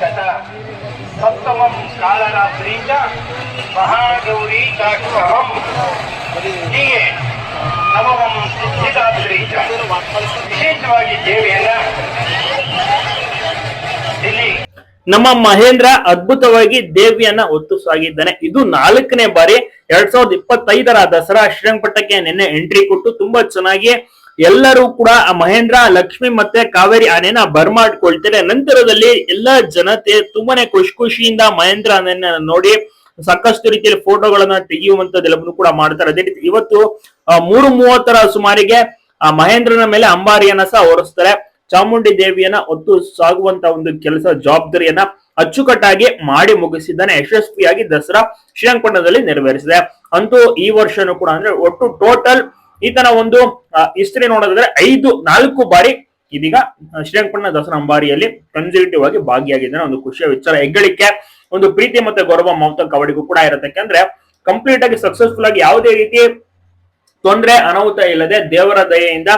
ಶತ ಸಪ್ತಮಂ ಕಾಲರಾತ್ರಿ ಚ ಮಹಾಗೌರಿ ದಾಕ್ಷಮಂ ಹೀಗೆ ನವಮಂ ಸಿದ್ಧಿದಾತ್ರಿ ಚ ವಿಶೇಷವಾಗಿ ದೇವಿಯನ್ನ ನಮ್ಮ ಮಹೇಂದ್ರ ಅದ್ಭುತವಾಗಿ ದೇವಿಯನ್ನ ಹೊತ್ತು ಸಾಗಿದ್ದಾನೆ ಇದು ನಾಲ್ಕನೇ ಬಾರಿ ಎರಡ್ ಸಾವಿರದ ಇಪ್ಪತ್ತೈದರ ದಸರಾ ಶ್ರೀರಂಗಪಟ್ಟಕ್ಕೆ ನಿನ್ನೆ ಎಂಟ್ರಿ ಕೊಟ್ಟು ತುಂಬಾ ಚೆನ್ನಾಗಿ ಎಲ್ಲರೂ ಕೂಡ ಆ ಮಹೇಂದ್ರ, ಲಕ್ಷ್ಮಿ ಮತ್ತೆ ಕಾವೇರಿ ಆನೆನ ಬರ್ಮಾಡ್ಕೊಳ್ತಾರೆ. ನಂತರದಲ್ಲಿ ಎಲ್ಲಾ ಜನತೆ ತುಂಬಾನೇ ಖುಷಿ ಖುಷಿಯಿಂದ ಮಹೇಂದ್ರ ಆನೆಯನ್ನ ನೋಡಿ ಸಾಕಷ್ಟು ರೀತಿಯಲ್ಲಿ ಫೋಟೋಗಳನ್ನ ತೆಗೆಯುವಂತದ್ದೆಲ್ಲವನ್ನು ಕೂಡ ಮಾಡ್ತಾರೆ. ಅದೇ ರೀತಿ ಇವತ್ತು ಮೂರು ಮೂವತ್ತರ ಸುಮಾರಿಗೆ, ಆ, ಮಹೇಂದ್ರನ ಮೇಲೆ ಅಂಬಾರಿಯನ್ನ ಸಹ ಹೊರಿಸ್ತಾರೆ. ಚಾಮುಂಡಿ ದೇವಿಯನ್ನ ಒತ್ತು ಸಾಗುವಂತ ಒಂದು ಕೆಲಸ ಜವಾಬ್ದಾರಿಯನ್ನ ಅಚ್ಚುಕಟ್ಟಾಗಿ ಮಾಡಿ ಮುಗಿಸಿದ್ದಾನೆ. ಯಶಸ್ವಿಯಾಗಿ ದಸರಾ ಶ್ರೀರಂಗಪಟ್ಟಣದಲ್ಲಿ ನೆರವೇರಿಸಿದೆ. ಅಂತೂ ಈ ವರ್ಷನೂ ಕೂಡ ಅಂದ್ರೆ ಒಟ್ಟು ಟೋಟಲ್ ಈತನ ಒಂದು ಹಿಸ್ಟ್ರಿ ನೋಡೋದಾದ್ರೆ ಐದು, ನಾಲ್ಕು ಬಾರಿ ಇದೀಗ ಶ್ರೀರಂಗಪಟ್ಟಣ ದಸರಾ ಅಂಬಾರಿಯಲ್ಲಿ ಕನ್ಸರ್ವೇಟಿವ್ ಆಗಿ ಭಾಗಿಯಾಗಿದ್ದಾನೆ. ಒಂದು ಖುಷಿಯ ವಿಚಾರ, ಹೆಗ್ಗಳಿಕೆ, ಒಂದು ಪ್ರೀತಿ ಮತ್ತೆ ಗೌರವ ಮಮತಾ ಕವಡಿಗೂ ಕೂಡ ಇರತ್ತೆ. ಯಾಕಂದ್ರೆ ಕಂಪ್ಲೀಟ್ ಆಗಿ ಸಕ್ಸಸ್ಫುಲ್ ಆಗಿ ಯಾವುದೇ ರೀತಿ ತೊಂದರೆ, ಅನಾಹುತ ಇಲ್ಲದೆ ದೇವರ ದಯೆಯಿಂದ,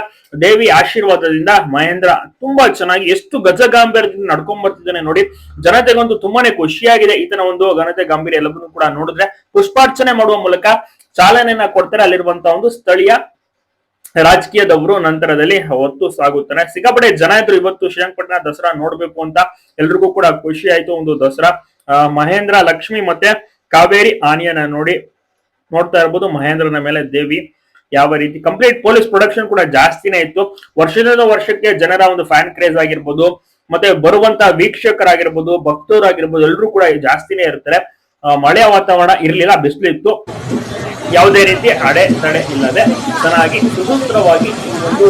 ದೇವಿ ಆಶೀರ್ವಾದದಿಂದ ಮಹೇಂದ್ರ ತುಂಬಾ ಚೆನ್ನಾಗಿ ಎಷ್ಟು ಗಜಗಾಂಭೀರ್ಯದಿಂದ ನಡ್ಕೊಂಡ್ ಬರ್ತಿದ್ದಾನೆ ನೋಡಿ. ಜನತೆಗಂತೂ ತುಂಬಾನೇ ಖುಷಿಯಾಗಿದೆ. ಈತನ ಒಂದು ಘನತೆ, ಗಾಂಭೀರ್ಯ ಎಲ್ಲವನ್ನೂ ಕೂಡ ನೋಡಿದ್ರೆ ಪುಷ್ಪಾರ್ಚನೆ ಮಾಡುವ ಮೂಲಕ ಚಾಲನೆಯನ್ನ ಕೊಡ್ತಾರೆ ಅಲ್ಲಿರುವಂತಹ ಒಂದು ಸ್ಥಳೀಯ ರಾಜಕೀಯದವರು ನಂತರದಲ್ಲಿ ಹೊತ್ತು ಸಾಗುತ್ತಾರೆ ಸಿಕ್ಕಾಪಟ್ಟೆ ಜನ ಇದ್ರು ಇವತ್ತು ಶ್ರೀರಂಗಪಟ್ಟಣ ದಸರಾ ನೋಡ್ಬೇಕು ಅಂತ ಎಲ್ರಿಗೂ ಕೂಡ ಖುಷಿ ಆಯ್ತು. ಒಂದು ದಸರಾ ಮಹೇಂದ್ರ, ಲಕ್ಷ್ಮಿ ಮತ್ತೆ ಕಾವೇರಿ ಆನೆಯನ್ನ ನೋಡಿ ನೋಡ್ತಾ ಇರ್ಬೋದು. ಮಹೇಂದ್ರನ ಮೇಲೆ ದೇವಿ ಯಾವ ರೀತಿ ಕಂಪ್ಲೀಟ್ ಪೊಲೀಸ್ ಪ್ರೊಡಕ್ಷನ್ ಕೂಡ ಜಾಸ್ತಿನೇ ಇತ್ತು. ವರ್ಷದಿಂದ ವರ್ಷಕ್ಕೆ ಜನರ ಒಂದು ಫ್ಯಾನ್ ಕ್ರೇಜ್ ಆಗಿರ್ಬೋದು, ಮತ್ತೆ ಬರುವಂತ ವೀಕ್ಷಕರಾಗಿರ್ಬೋದು, ಭಕ್ತರಾಗಿರ್ಬೋದು ಎಲ್ಲರೂ ಕೂಡ ಜಾಸ್ತಿನೇ ಇರ್ತಾರೆ. ಮಳೆ ವಾತಾವರಣ ಇರ್ಲಿಲ್ಲ, ಬಿಸಿಲಿತ್ತು. ಯಾವುದೇ ರೀತಿ ಅಡೆ ತಡೆ ಇಲ್ಲದೆ ಚೆನ್ನಾಗಿ ಸುಸೂತ್ರವಾಗಿ ಒಂದು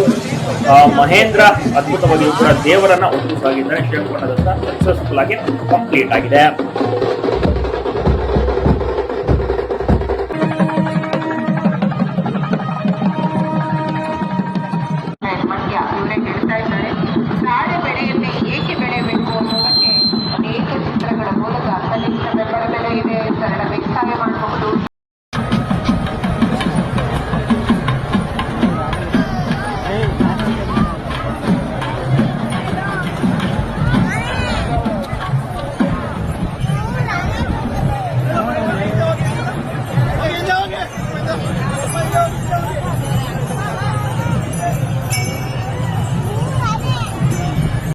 ಮಹೇಂದ್ರ ಅದ್ಭುತವಾಗಿ ಕೂಡ ದೇವರನ್ನ ಒತ್ತು ಸಾಗಿದ್ದಾರೆ ಶ್ರೀರಂಗಪಟ್ಟಣದ ಸಕ್ಸಸ್ಫುಲ್ ಆಗಿ ಕಂಪ್ಲೀಟ್ ಆಗಿದೆ.